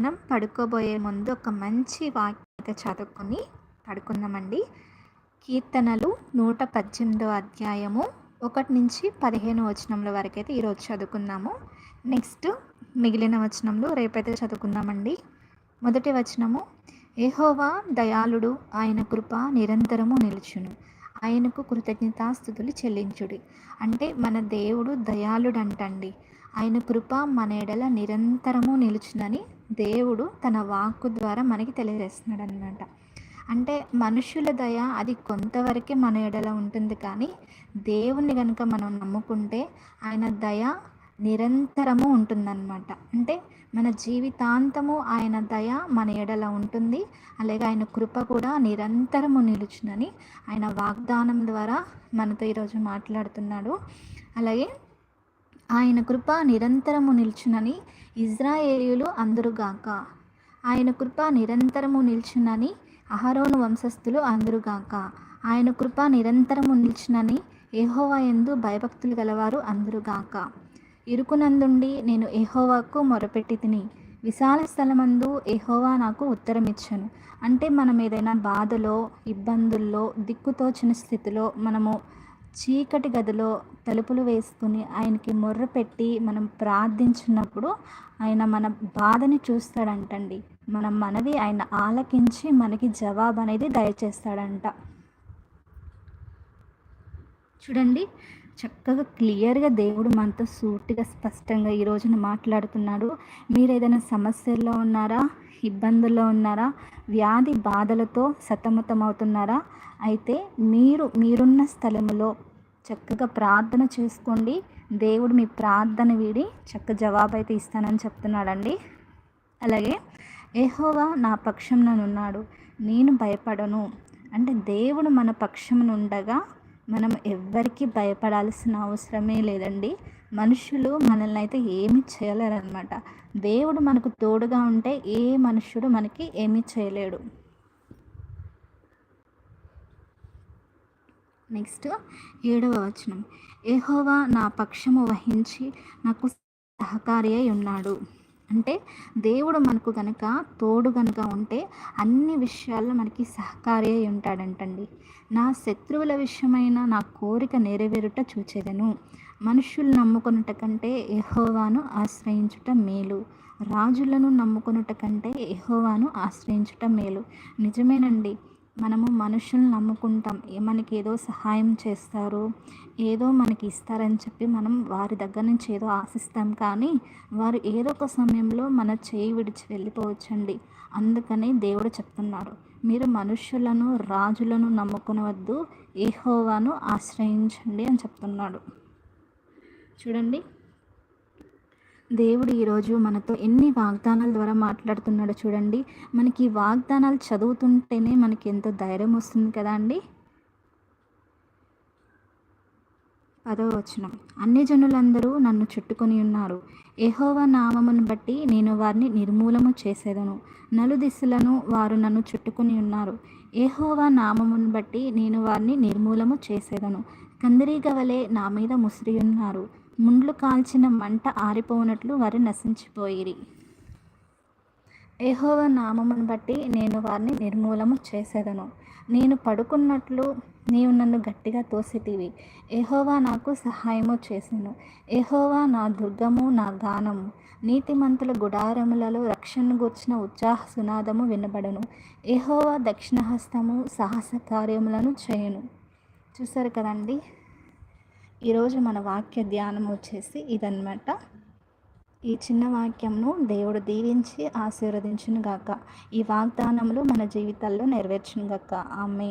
మనం పడుకోబోయే ముందు ఒక మంచి వాక్యత చదువుకొని పడుకుందామండి. కీర్తనలు నూట పద్దెనిమిదో అధ్యాయము ఒకటి నుంచి పదిహేను వచనంలో వరకు అయితే ఈరోజు చదువుకుందాము. నెక్స్ట్ మిగిలిన వచనంలో రేపైతే చదువుకుందామండి. మొదటి వచనము ఏహోవా దయాళుడు ఆయన కృప నిరంతరము నిలుచును. ఆయనకు కృతజ్ఞతాస్థుతులు చెల్లించుడి. అంటే మన దేవుడు దయాళుడు అంటండి ఆయన కృప మన ఎడల నిరంతరము నిలుచునని దేవుడు తన వాక్కు ద్వారా మనకి తెలియజేస్తున్నాడు అనమాట అంటే మనుషుల దయ అది కొంతవరకే మన ఎడల ఉంటుంది కానీ దేవుణ్ణి కనుక మనం నమ్ముకుంటే ఆయన దయ నిరంతరము ఉంటుందన్నమాట. అంటే మన జీవితాంతము ఆయన దయ మన ఎడల ఉంటుంది అలాగే ఆయన కృప కూడా నిరంతరము నిలుచునని ఆయన వాగ్దానం ద్వారా మనతో ఈరోజు మాట్లాడుతున్నాడు. అలాగే ఆయన కృప నిరంతరము నిల్చునని ఇజ్రాయేలీలు అందరుగాక ఆయన కృప నిరంతరము నిల్చునని అహరోను వంశస్థులు అందరుగాక ఆయన కృప నిరంతరము నిల్చునని ఏహోవా ఎందు భయభక్తులు గలవారు అందరుగాక ఇరుకునందుండి నేను ఏహోవాకు మొరపెట్టి తిని విశాల స్థలమందు ఏహోవా నాకు ఉత్తరం ఇచ్చాను అంటే మనం ఏదైనా బాధలో ఇబ్బందుల్లో దిక్కుతోచిన స్థితిలో మనము చీకటి గదిలో తలుపులు వేసుకుని ఆయనకి మొర్ర పెట్టి మనం ప్రార్థించినప్పుడు ఆయన మన బాధని చూస్తాడంటండి. మన మనవి ఆయన ఆలకించి మనకి జవాబు అనేది దయచేస్తాడంట. చూడండి చక్కగా క్లియర్గా దేవుడు మనతో సూటిగా స్పష్టంగా ఈ రోజున మాట్లాడుతున్నాడు. మీరు ఏదైనా సమస్యల్లో ఉన్నారా? ఇబ్బందుల్లో ఉన్నారా? వ్యాధి బాధలతో సతమతమవుతున్నారా? అయితే మీరు మీరున్న స్థలంలో చక్కగా ప్రార్థన చేసుకోండి. దేవుడు మీ ప్రార్థన వీడి చక్క జవాబు అయితే ఇస్తానని చెప్తున్నాడండి. అలాగే ఏహోవా నా పక్షం ఉన్నాడు నేను భయపడను. అంటే దేవుడు మన పక్షం ఉండగా మనం ఎవ్వరికి భయపడాల్సిన అవసరమే లేదండి. మనుషులు మనల్ని అయితే ఏమి చేయలేరన్నమాట. దేవుడు మనకు తోడుగా ఉంటే ఏ మనుషుడు మనకి ఏమీ చేయలేడు. నెక్స్ట్ ఏడవ వచనం. ఏహోవా నా పక్షము వహించి నాకు సహకారి అయి ఉన్నాడు. అంటే దేవుడు మనకు గనక తోడు గనక ఉంటే అన్ని విషయాల్లో మనకి సహకారి అయి ఉంటాడంటండి. నా శత్రువుల విషయమైన నా కోరిక నెరవేరుట చూచేదను. మనుషులు నమ్ముకున్నట కంటే ఎహోవాను ఆశ్రయించుట మేలు. రాజులను నమ్ముకున్నట కంటే ఎహోవాను ఆశ్రయించుట మేలు. నిజమేనండి. మనము మనుషులను నమ్ముకుంటాం. మనకి ఏదో సహాయం చేస్తారు ఏదో మనకి ఇస్తారని చెప్పి మనం వారి దగ్గర నుంచి ఏదో ఆశిస్తాం. కానీ వారు ఏదో ఒక సమయంలో మన చేయి విడిచి వెళ్ళిపోవచ్చండి. అందుకని దేవుడు చెప్తున్నాడు మీరు మనుషులను రాజులను నమ్ముకునవద్దు ఏహోవాను ఆశ్రయించండి అని చెప్తున్నాడు. చూడండి. దేవుడు ఈరోజు మనతో ఎన్ని వాగ్దానాల ద్వారా మాట్లాడుతున్నాడో చూడండి. మనకి వాగ్దానాలు చదువుతుంటేనే మనకి ఎంతో ధైర్యం వస్తుంది కదా అండి? పదవ వచనం. అన్ని జనులందరూ నన్ను చుట్టుకొని ఉన్నారు. ఏహోవ నామమును బట్టి నేను వారిని నిర్మూలము చేసేదను. నలుదిశలను వారు నన్ను చుట్టుకొని ఉన్నారు. ఏహోవా నామమును బట్టి నేను వారిని నిర్మూలము చేసేదను. కందిరీగ వలె నా మీద ముసిరి ఉన్నారు. ముండ్లు కాల్చిన మంట ఆరిపోనట్లు వారు నశించిపోయిరి. ఏహోవ నామమును బట్టి నేను వారిని నిర్మూలము చేసేదను. నేను పడుకున్నట్లు నీవు నన్ను గట్టిగా తోసిటివి ఏహోవా నాకు సహాయము చేసాను. ఏహోవా నా దుర్గము నా గానము. నీతిమంతుల గుడారములలో రక్షణ గూర్చిన ఉత్సాహ సునాదము వినబడను. ఏహోవా దక్షిణహస్తము సాహస కార్యములను చేయను. చూసారు కదండి? ఈరోజు మన వాక్య ధ్యానం వచ్చేసి ఇదన్నమాట. ఈ చిన్న వాక్యంను దేవుడు దీవించి ఆశీర్వదించును గాక ఈ వాగ్దానములు మన జీవితాల్లో నెరవేర్చును గాక ఆమె